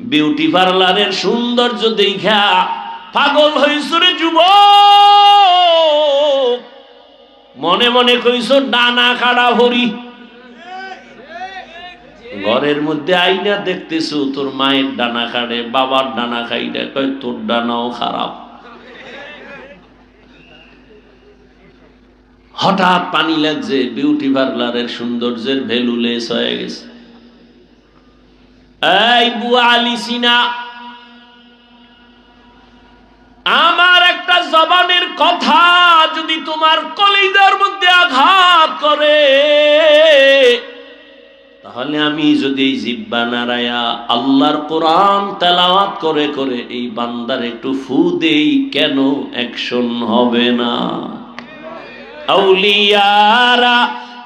Beauty পার্লারের সৌন্দর্য দেখা পাগল হইছ যুব মনে মনে কইছ ডানা খাড়া হরি ঘরের মধ্যে আইনা দেখতেছো, তোর মায়ের ডানা খাড়ে, বাবার ডানা খাইটা কয়, তোর ডানাও খারাপ। হঠাৎ পানি লাগছে, বিউটি পার্লারের সৌন্দর্যের ভ্যালু লেস হয়ে গেছে। এই বুয়া আলী সিনা, আমার একটা জবানের কথা যদি তোমার কলিজার মধ্যে আঘাত করে, তাহলে আমি যদি এই জিব্বা নারায়া আল্লাহর কোরআন তেলাওয়াত করে করে এই বান্দার একটু ফু দেই, কেন অ্যাকশন হবে না? আউলিয়ারা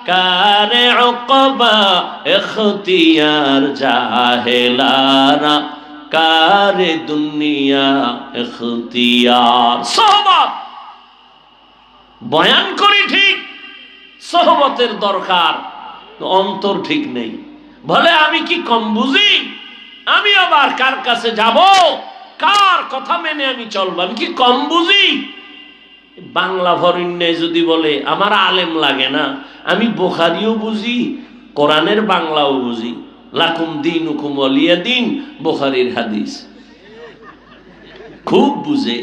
কারে অকবা এখতিয়ার জাহেলারা? কারে দুনিয়া এখতিয়ার সহবত। বয়ান করি ঠিক, সহবতের দরকার অন্তর ঠিক নেই। বলে, আমি কি কম বুঝি? আমি আবার কার কাছে যাব? কার কথা মেনে আমি চলবো? আমি কি কম বুঝি? বাংলা ভরিণ্যে যদি বলে, আমার আলেম লাগে না, আমি বোখারিও বুঝি, কোরআনের বাংলাও বুঝি। লাকুম দিন হুকুম অলিয়া দিন বোখারির হাদিস। খুব বুঝে।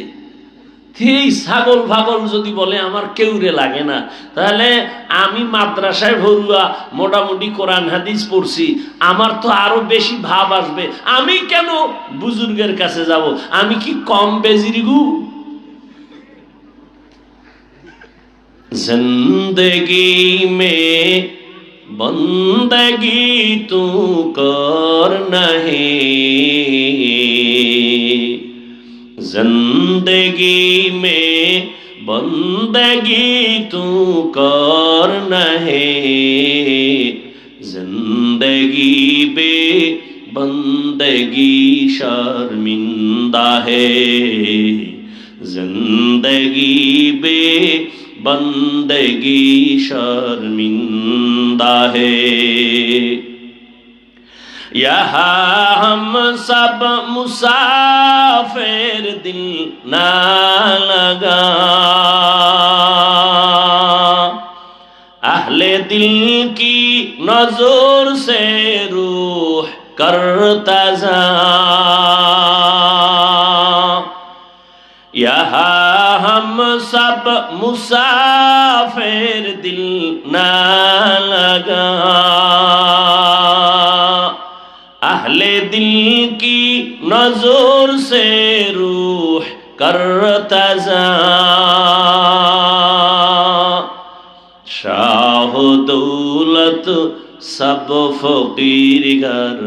এই ছাগল ফাগল যদি বলে, আমার কেউরে লাগে না তাহলে আমি মাদ্রাসায় ভরুয়া মোটামুটি কোরআন হাদিস পড়ছি, আমার তো আরও বেশি ভাব আসবে। আমি কেন বুজুর্গের কাছে যাব? আমি কি কম বেজিরিগু? زندگی میں بندگی تو کر نہیں۔ زندگی میں بندگی تو کر نہیں۔ बंदगी शर्मिंदा है यहाँ हम सब मुसाफिर दिल ना लगा अहले दिल की नजर से रूह करता ہم سب مسافر دل نہ لگا اہل دل کی نظر سے روح کر تزا شاہ دولت سب فقیر گر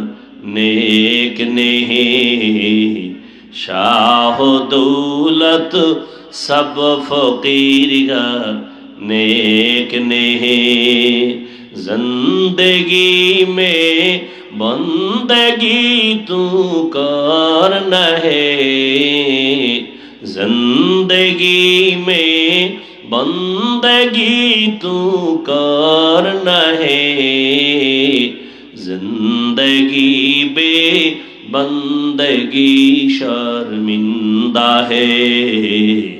نیک نہیں شاہ دولت سب فقیر کا نیک نہیں۔ زندگی میں بندگی تو کار نہ ہے۔ زندگی میں بندگی تو کار نہ ہے۔ زندگی بے بندگی شرمندہ ہے۔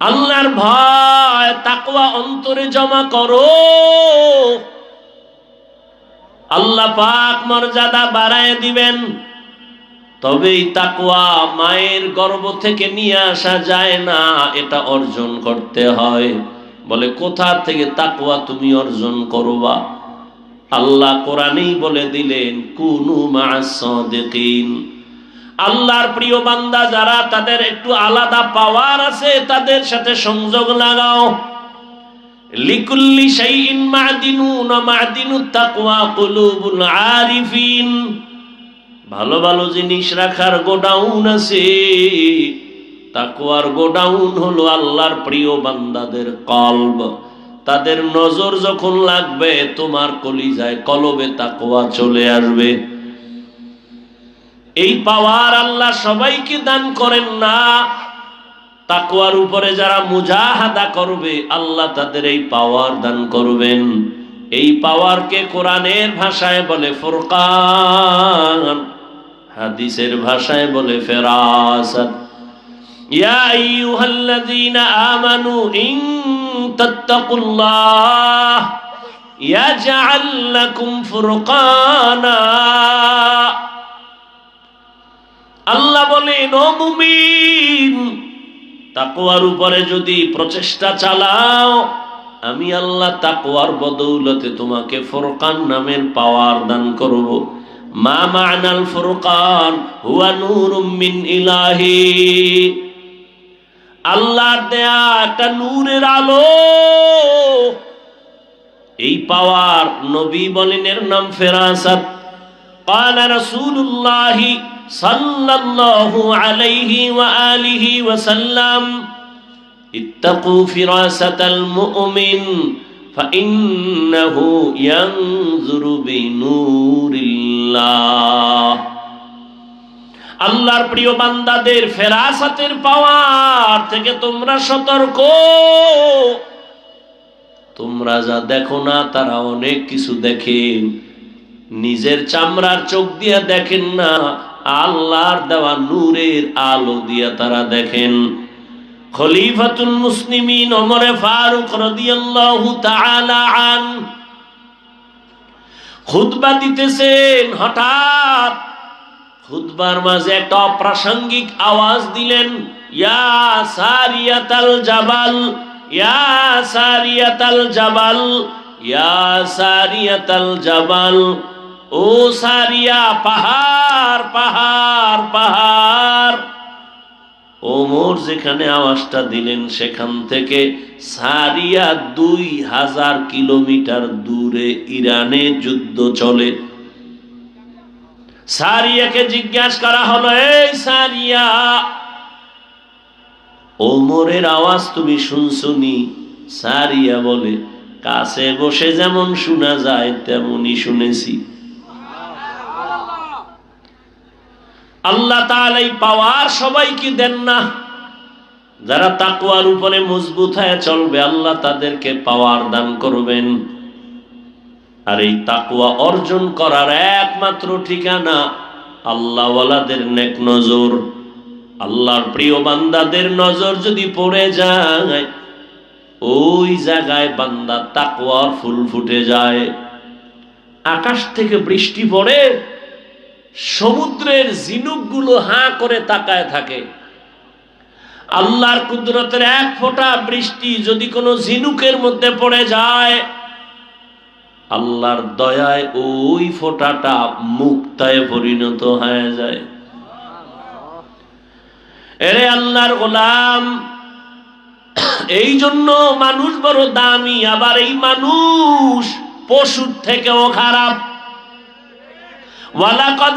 আল্লাহর ভয়, তাকওয়া অন্তরে জমা করো। আল্লাহ পাক মর্যাদা বাড়ায় দিবেন। তবেই তাকওয়া মায়ের গর্ব থেকে নিয়ে আসা যায় না, এটা অর্জন করতে হয়। বলে, কোথা থেকে তাকওয়া তুমি অর্জন করবা? আল্লাহ কোরআনেই বলে দিলেন, কুনু মাসাদিকিন আল্লাহর প্রিয় বান্দা, যারা তাদের একটু আলাদা পাওয়ার আছে, তাদের সাথে সংযোগ লাগাও। লিকুল্লি শাইইন মাদিনুন মাদিনুত তাকওয়া কুলুবুল আরিফিন। ভালো ভালো জিনিস রাখার গোডাউন আছে। তাকওয়ার গোডাউন হলো আল্লাহর প্রিয় বান্দাদের কলব। তাদের নজর যখন লাগবে, তোমার কলিজায় কলবে তাকুয়া চলে আসবে। এই পাওয়ার আল্লাহ সবাইকে দান করেন না। তাকওয়ার উপরে যারা মুজাহাদা করবে, আল্লাহ তাদের এই পাওয়ার দান করবেন। এই পাওয়ারকে কোরআনের ভাষায় বলে ফুরকান, হাদিসের ভাষায় বলে ফেরাসাত। ইয়া আইয়ুহাল্লাযীনা আমানু ইন তাত্তাকুল্লাহ ইয়াজআল লাকুম ফুরকানা। আল্লাহ বলেন, ও মুমিন উপরে যদি প্রচেষ্টা চালাও, আমি আল্লাহ তাকওয়ার বদৌলতে তোমাকে ফুরকান নামের পাওয়ার দান করব। মা মা'নাল ফুরকান, হুয়া নূরুম মিন ইলাহি। আল্লাহর দেয়া একটা নূরের আলো এই পাওয়ার নবী বলেন এর নাম ফেরাসাত قال رسول الله صلى الله عليه وآله وسلم اتقوا فراسة المؤمن فإنه ينظر بنور الله আল্লাহর প্রিয় বান্দাদের ফেরাসাতের পাওয়ার থেকে তোমরা সতর্ক। তোমরা যা দেখো না, তারা অনেক কিছু দেখেন। নিজের চামড়ার চোখ দিয়া দেখেন না, আল্লাহর দেওয়া নূরের আলো দিয়া তারা দেখেন। খলিফাতুল মুসলিমিন ওমরে ফারুক রাদিয়াল্লাহু তাআলা আন খুতবা দিতেছেন হঠাৎ খুতবার মাঝে একটা অপ্রাসঙ্গিক আওয়াজ দিলেন, ইয়া সারিয়াতাল জাবাল, ইয়া সারিয়াতাল জাবাল, ইয়া সারিয়াতাল জাবাল, ও সারিয়া, পাহাড় পাহাড় পাহাড়। ওমর যেখানে আওয়াজটা দিলেন, সেখান থেকে সারিয়া দুই হাজার কিলোমিটার দূরে ইরানে যুদ্ধ চলে। সারিয়াকে জিজ্ঞাসা করা হলো, এই সারিয়া, ওমরের আওয়াজ তুমি শুনছনি? সারিয়া বলে, কাছে বসে যেমন শোনা যায়, তেমনই শুনেছি। আল্লাহ এই পাওয়ার সবাইকে দেন না। যারা তাকওয়ার উপরে মজবুত হয়ে চলবে, আল্লাহ তাদেরকে পাওয়ার দান করবেন। আর এই তাকুয়া অর্জন করার একমাত্র ঠিকানা আল্লাহওয়ালাদের নেক নজর। আল্লাহর প্রিয় বান্দাদের নজর যদি পড়ে যায়, ওই জায়গায় বান্দা তাকওয়ার ফুল ফুটে যায়। আকাশ থেকে বৃষ্টি পড়ে, সমুদ্রের ঝিনুকগুলো হাঁ করে তাকায় থাকে। আল্লাহর কুদরতের এক ফোঁটা বৃষ্টি যদি কোনো ঝিনুকের মধ্যে পড়ে যায় আল্লাহর দয়ায় ওই ফোটাটা মুক্তায় পরিণত হয়ে যায়। এরে আল্লাহর গোলাম, এই জন্য মানুষ বড় দামি, আবার এই মানুষ পশুর থেকেও খারাপ। ওয়ালাকাদ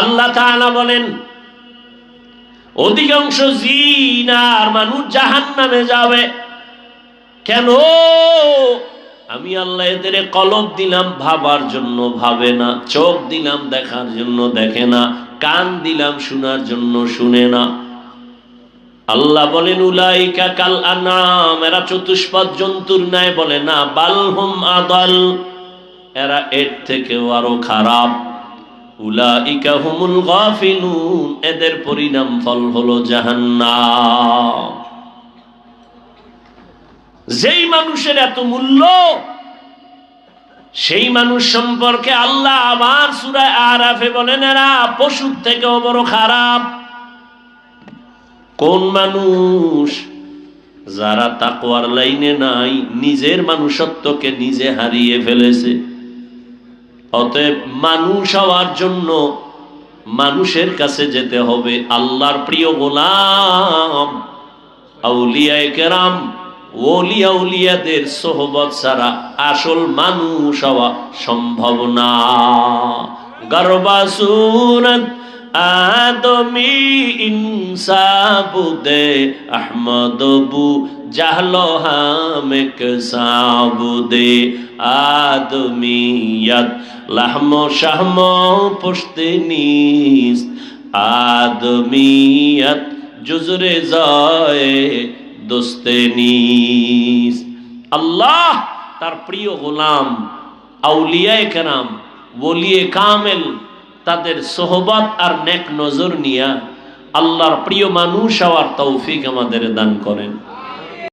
আল্লাহ তাআলা বলেন, অধিকাংশ জিন আর মানুষ জাহান নামে যাবে। কেন? আমি আল্লাহ এদের কলব দিলাম, ভাবার জন্য ভাবে না, চোখ দিলাম দেখার জন্য দেখে না, কান দিলাম শোনার জন্য শুনে না। আল্লাহ বলেন, উলাইকা কাল আনাম, এরা চতুষ্পদ জন্তুর ন্যায় বলে না বালহুম আদাল, এরা এর থেকেও আরও খারাপ। এদের পরিণাম ফল হলো জাহান্নাম। যেই মানুষের এত মূল্য, সেই মানুষ সম্পর্কে আল্লাহ আবার সুরায় আরাফে বলেন, এরা পশুর থেকেও বড় খারাপ। কোন মানুষ যারা তাকওয়ার লাইনে নাই, নিজের মানুষত্বকে নিজে হারিয়ে ফেলেছে। অতএব মানুষ হওয়ার জন্য মানুষের কাছে যেতে হবে আল্লাহর প্রিয় গোলাম। আউলিয়ায়ে কেরাম ওলিয়া উলিয়াদের সোহবত ছাড়া আসল মানুষ হওয়া সম্ভব না। গর্বাসুরত আদমি ইনসাবুদে আহমদবু জাহলো হামেক সাবুদে আদমিয়ত লাহম শাহম পুশতিনিস আদমিয়ত জুজরে যায় দোস্তেনিস আল্লাহ তার প্রিয় গোলাম আউলিয়ায়ে কেরাম বলিয়ে কামেল তাদের সোহবত আর নেক নজর নিয়া আল্লাহর প্রিয় মানুষ হওয়ার তৌফিক আমাদের দান করেন